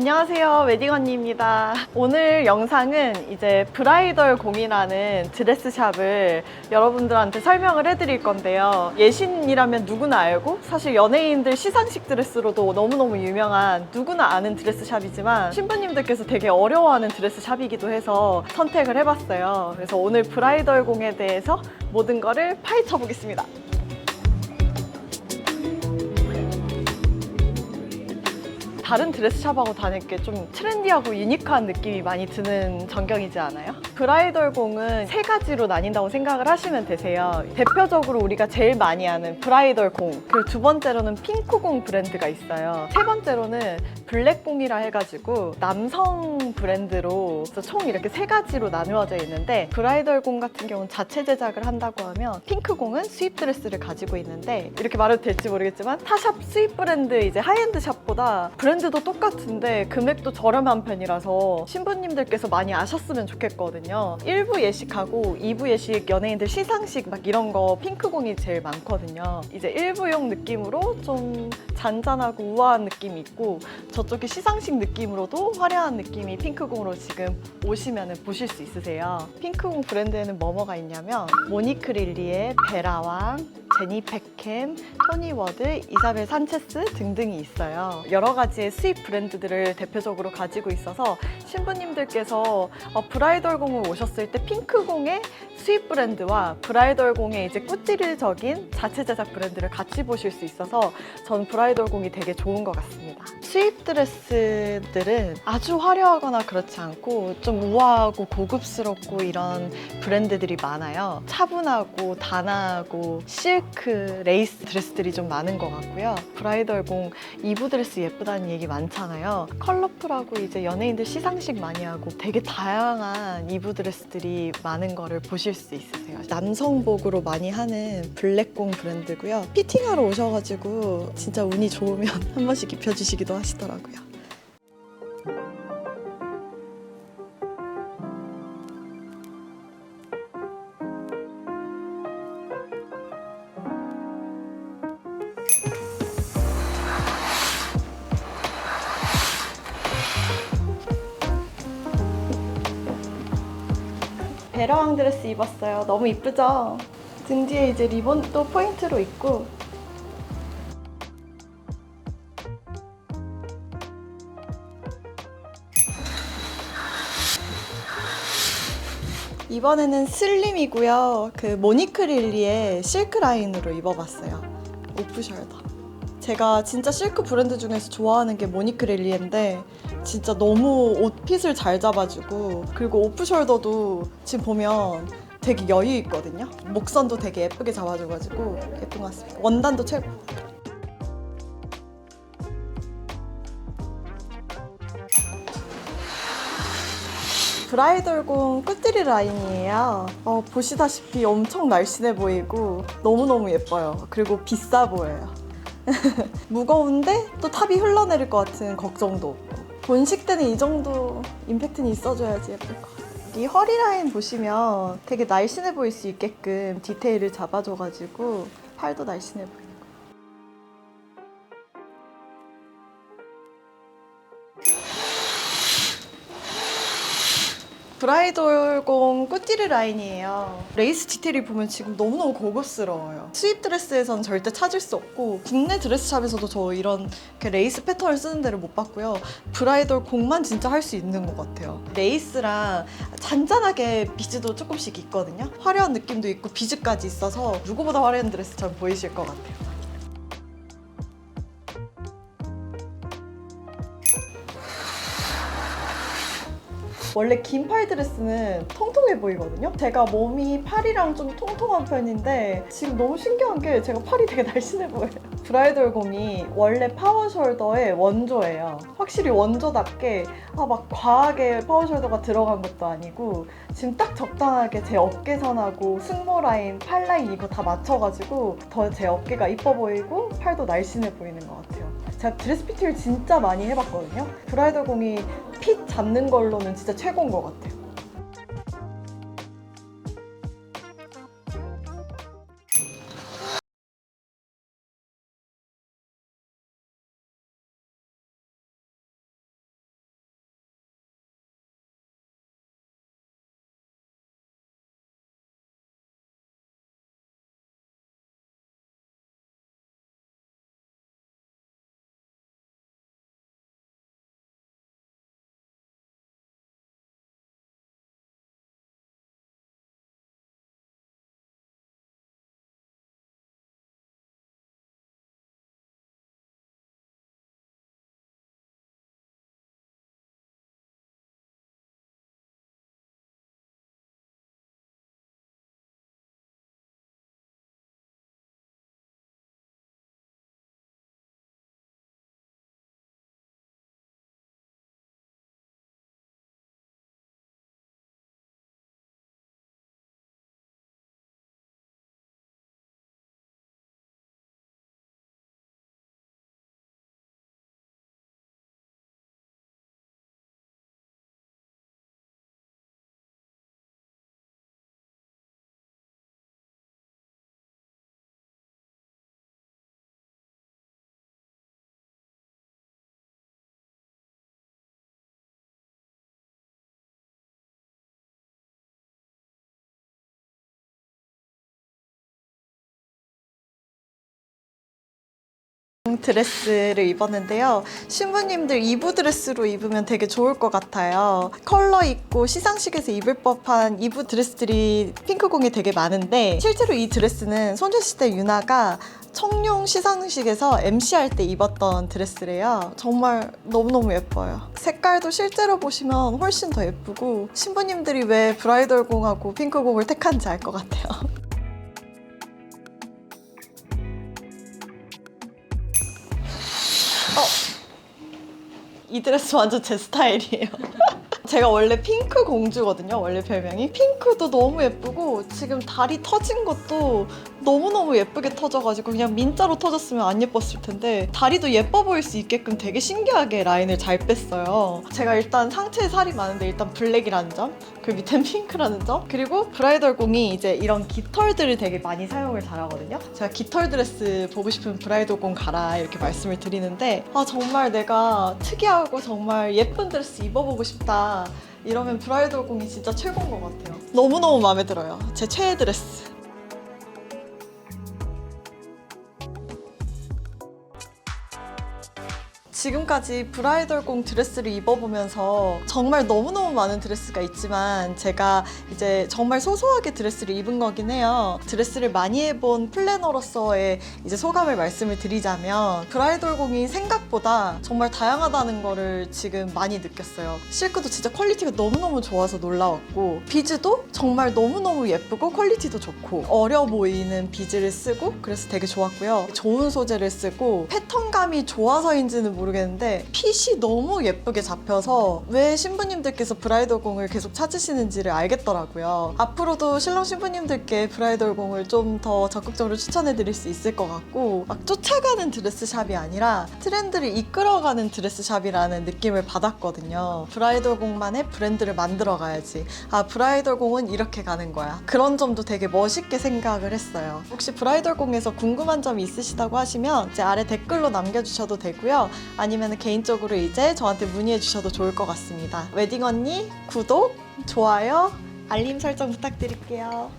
안녕하세요. 웨딩 언니입니다. 오늘 영상은 이제 브라이덜 공이라는 드레스샵을 여러분들한테 설명을 해드릴 건데요. 예신이라면 누구나 알고 사실 연예인들 시상식 드레스로도 너무너무 유명한 누구나 아는 드레스샵이지만 신부님들께서 되게 어려워하는 드레스샵이기도 해서 선택을 해봤어요. 그래서 오늘 브라이덜 공에 대해서 모든 거를 파헤쳐 보겠습니다. 다른 드레스샵하고 다닐 게좀 트렌디하고 유니크한 느낌이 많이 드는 전경이지 않아요? 브라이덜 공은 세 가지로 나뉜다고 생각을 하시면 되세요. 대표적으로 우리가 제일 많이 아는 브라이덜 공, 그리고 두 번째로는 핑크 공 브랜드가 있어요. 세 번째로는 블랙 공이라 해가지고 남성 브랜드로 총 이렇게 세 가지로 나누어져 있는데 브라이덜 공 같은 경우는 자체 제작을 한다고 하면 핑크 공은 수입 드레스를 가지고 있는데 이렇게 말해도 될지 모르겠지만 타샵 수입 브랜드 이제 하이엔드 샵보다 브랜드 도 똑같은데 금액도 저렴한 편이라서 신부님들께서 많이 아셨으면 좋겠거든요. 1부 예식하고 2부 예식 연예인들 시상식 막 이런 거 핑크 공이 제일 많거든요. 이제 1부용 느낌으로 좀 잔잔하고 우아한 느낌이 있고 저쪽에 시상식 느낌으로도 화려한 느낌이 핑크공으로 지금 오시면 보실 수 있으세요. 핑크공 브랜드에는 뭐뭐가 있냐면 모니크 릴리의 베라왕, 제니 패캠, 토니 워드, 이사벨 산체스 등등이 있어요. 여러 가지 의 수입 브랜드들을 대표적으로 가지고 있어서 신부님들께서 어, 브라이덜 공을 오셨을 때 핑크 공의 수입 브랜드와 브라이덜 공의 이제 꾸띠리적인 자체 제작 브랜드를 같이 보실 수 있어서 전 브라이덜 공이 되게 좋은 것 같습니다. 수입 드레스들은 아주 화려하거나 그렇지 않고 좀 우아하고 고급스럽고 이런 브랜드들이 많아요. 차분하고 단아하고 실크, 레이스 드레스들이 좀 많은 것 같고요. 브라이덜 공 이브 드레스 예쁘다는 얘기 많잖아요. 컬러풀하고 이제 연예인들 시상식 많이 하고 되게 다양한 이브 드레스들이 많은 거를 보실 수 있으세요. 남성복으로 많이 하는 블랙공 브랜드고요. 피팅하러 오셔가지고 진짜 운이 좋으면 한 번씩 입혀주시기도 하시더라고요. 베라왕 드레스 입었어요. 너무 이쁘죠? 등 뒤에 이제 리본도 포인트로 있고 이번에는 슬림이고요. 그 모니크 릴리의 실크 라인으로 입어봤어요. 오프 숄더. 제가 진짜 실크 브랜드 중에서 좋아하는 게 모니크 릴리인데 진짜 너무 옷핏을 잘 잡아주고 그리고 오프 숄더도 지금 보면 되게 여유 있거든요. 목선도 되게 예쁘게 잡아줘가지고 예쁜 것 같습니다. 원단도 최고. 브라이덜공 끝들이 라인이에요. 어, 보시다시피 엄청 날씬해 보이고 너무너무 예뻐요. 그리고 비싸 보여요. 무거운데 또 탑이 흘러내릴 것 같은 걱정도 없고 본식 때는 이 정도 임팩트는 있어줘야지 예쁠 것 같아요. 이 허리 라인 보시면 되게 날씬해 보일 수 있게끔 디테일을 잡아줘가지고 팔도 날씬해 보여요. 브라이돌공 꾸띠리 라인이에요. 레이스 디테일이 보면 지금 너무너무 고급스러워요. 수입 드레스에선 절대 찾을 수 없고 국내 드레스샵에서도 저 이런 레이스 패턴을 쓰는 데를 못 봤고요. 브라이돌 공만 진짜 할 수 있는 것 같아요. 레이스랑 잔잔하게 비즈도 조금씩 있거든요. 화려한 느낌도 있고 비즈까지 있어서 누구보다 화려한 드레스처럼 보이실 것 같아요. 원래 긴 팔 드레스는 통통해 보이거든요. 제가 몸이 팔이랑 좀 통통한 편인데 지금 너무 신기한 게 제가 팔이 되게 날씬해 보여요. 브라이덜 곰이 원래 파워 숄더의 원조예요. 확실히 원조답게 아, 막 과하게 파워 숄더가 들어간 것도 아니고 지금 딱 적당하게 제 어깨선하고 승모 라인, 팔 라인 이거 다 맞춰가지고 더 제 어깨가 이뻐 보이고 팔도 날씬해 보이는 것 같아요. 제가 드레스 피팅을 진짜 많이 해봤거든요. 브라이덜 공이 핏 잡는 걸로는 진짜 최고인 것 같아요. 드레스를 입었는데요. 신부님들 이브 드레스로 입으면 되게 좋을 것 같아요. 컬러 있고 시상식에서 입을 법한 이브 드레스들이 핑크공에 되게 많은데 실제로 이 드레스는 소녀시대 유나가 청룡 시상식에서 MC 할 때 입었던 드레스래요. 정말 너무너무 예뻐요. 색깔도 실제로 보시면 훨씬 더 예쁘고 신부님들이 왜 브라이덜 공하고 핑크 공을 택한지 알 것 같아요. 이 드레스 완전 제 스타일이에요. 제가 원래 핑크 공주거든요. 원래 별명이. 핑크도 너무 예쁘고 지금 다리 터진 것도 너무너무 예쁘게 터져가지고 그냥 민자로 터졌으면 안 예뻤을 텐데 다리도 예뻐 보일 수 있게끔 되게 신기하게 라인을 잘 뺐어요. 제가 일단 상체에 살이 많은데 일단 블랙이라는 점, 그 밑엔 핑크라는 점, 그리고 브라이덜 공이 이제 이런 깃털들을 되게 많이 사용을 잘하거든요. 제가 깃털 드레스 보고 싶으면 브라이덜 공 가라 이렇게 말씀을 드리는데 아 정말 내가 특이하고 정말 예쁜 드레스 입어보고 싶다. 이러면 브라이덜 공이 진짜 최고인 것 같아요. 너무너무 마음에 들어요. 제 최애 드레스. 지금까지 브라이덜 공 드레스를 입어보면서 정말 너무너무 많은 드레스가 있지만 제가 이제 정말 소소하게 드레스를 입은 거긴 해요. 드레스를 많이 해본 플래너로서의 이제 소감을 말씀을 드리자면 브라이덜 공이 생각보다 정말 다양하다는 거를 지금 많이 느꼈어요. 실크도 진짜 퀄리티가 너무너무 좋아서 놀라웠고 비즈도 정말 너무너무 예쁘고 퀄리티도 좋고 어려 보이는 비즈를 쓰고 그래서 되게 좋았고요. 좋은 소재를 쓰고 패턴감이 좋아서인지는 모르겠 는데 핏이 너무 예쁘게 잡혀서 왜 신부님들께서 브라이덜 공을 계속 찾으시는지를 알겠더라고요. 앞으로도 신랑 신부님들께 브라이덜 공을 좀 더 적극적으로 추천해 드릴 수 있을 것 같고 막 쫓아가는 드레스 샵이 아니라 트렌드를 이끌어가는 드레스 샵이라는 느낌을 받았거든요. 브라이덜 공만의 브랜드를 만들어 가야지. 아, 브라이덜 공은 이렇게 가는 거야. 그런 점도 되게 멋있게 생각을 했어요. 혹시 브라이덜 공에서 궁금한 점이 있으시다고 하시면 제 아래 댓글로 남겨주셔도 되고요. 아니면 개인적으로 이제 저한테 문의해 주셔도 좋을 것 같습니다. 웨딩 언니 구독, 좋아요, 알림 설정 부탁드릴게요.